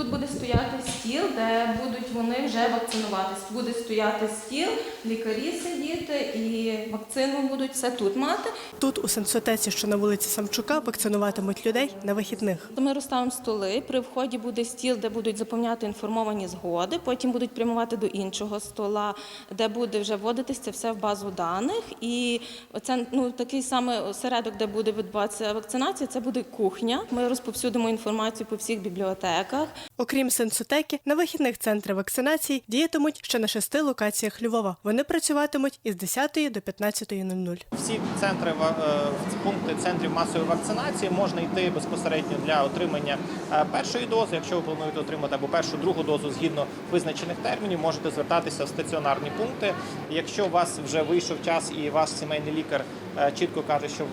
тут буде стояти стіл, де будуть вони вже вакцинуватись. Буде стояти стіл, лікарі сидіти і вакцину будуть все тут мати. Тут, у сенсотеці, що на вулиці Самчука, вакцинуватимуть людей на вихідних. Ми розставимо столи. При вході буде стіл, де будуть заповняти інформовані згоди. Потім будуть прямувати до іншого стола, де буде вже вводитися це все в базу даних. І це ну такий саме осередок, де буде відбуватися вакцинація. Це буде кухня. Ми розповсюдимо інформацію по всіх бібліотеках. Окрім сенсотеки, на вихідних центри вакцинації діятимуть ще на шести локаціях Львова. Вони працюватимуть із 10 до 15.00. Всі центри е, пункти центрів масової вакцинації можна йти безпосередньо для отримання е, першої дози. Якщо ви плануєте отримати або першу другу дозу згідно визначених термінів, можете звертатися в стаціонарні пункти. Якщо у вас вже вийшов час і ваш сімейний лікар е, чітко каже, що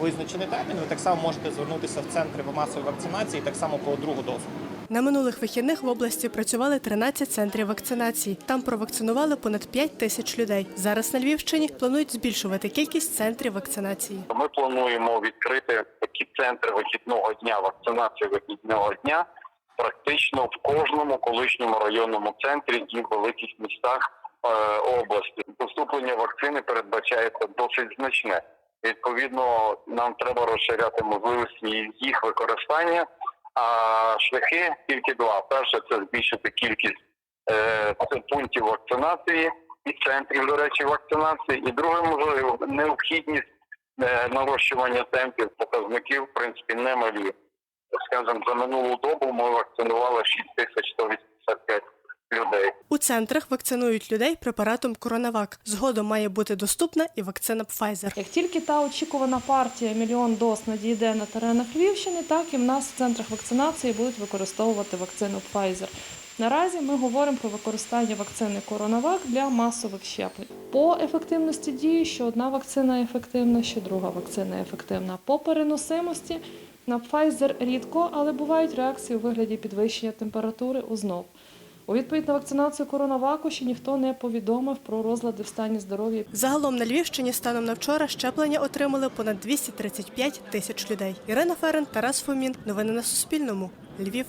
визначений термін, ви так само можете звернутися в центри масової вакцинації, так само по другу дозу. На минулих вихідних в області працювали 13 центрів вакцинації. Там провакцинували понад 5 тисяч людей. Зараз на Львівщині планують збільшувати кількість центрів вакцинації. Ми плануємо відкрити такі центри вихідного дня, вакцинації вихідного дня практично в кожному колишньому районному центрі і великих містах е, області. Поступлення вакцини передбачається досить значне. Відповідно, нам треба розширяти можливості їх використання. А шляхи тільки два: перше це збільшити кількість е, пунктів вакцинації і центрів, до речі, вакцинації. І друге, можливо, необхідність е, нарощування темпів показників, в принципі, немалі. Скажімо, за минулу добу ми вакцинували 6185 людей. У центрах вакцинують людей препаратом Коронавак. Згодом має бути доступна і вакцина Pfizer. Як тільки та очікувана партія мільйон доз надійде на теренах Львівщини, так і в нас в центрах вакцинації будуть використовувати вакцину Pfizer. Наразі ми говоримо про використання вакцини Коронавак для масових щеплень. По ефективності дії, що одна вакцина ефективна, що друга вакцина ефективна. По переносимості на Pfizer рідко, але бувають реакції у вигляді підвищення температури озноб. У відповідь на вакцинацію коронаваку ще ніхто не повідомив про розлади в стані здоров'я Загалом на Львівщині станом на вчора щеплення отримали понад 235 тисяч людей. Ірина Ферен, Тарас Фомін. Новини на Суспільному. Львів.